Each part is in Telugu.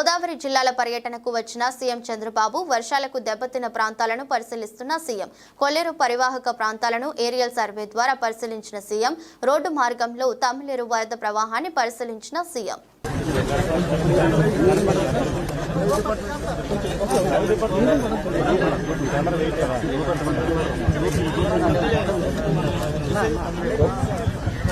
గోదావరి జిల్లాల పర్యటనకు వచ్చిన సీఎం చంద్రబాబు వర్షాలకు దెబ్బతిన్న ప్రాంతాలను పరిశీలిస్తున్న సీఎం. కొల్లేరు పరివాహక ప్రాంతాలను ఏరియల్ సర్వే ద్వారా పరిశీలించిన సీఎం. రోడ్డు మార్గంలో తమిళేరు వరద ప్రవాహాన్ని పరిశీలించిన సీఎం.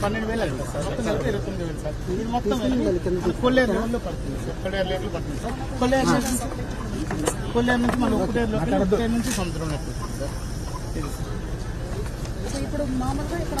పన్నెండు వేలు అయింది సార్ ఇరవై తొమ్మిది వేలు సార్ ఇది మొత్తం కొల్లేరు రోడ్లో పడుతుంది సార్ కొల్లేరు లేట్లు పడుతుంది సార్ కొల్లేరు నుంచి కొల్లేరు నుంచి మన ఒకటే నుంచి సముద్రం సార్ ఇప్పుడు మామూలుగా ఇక్కడ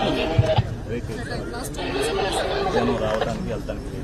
జనం రావడానికి వెళ్తానికి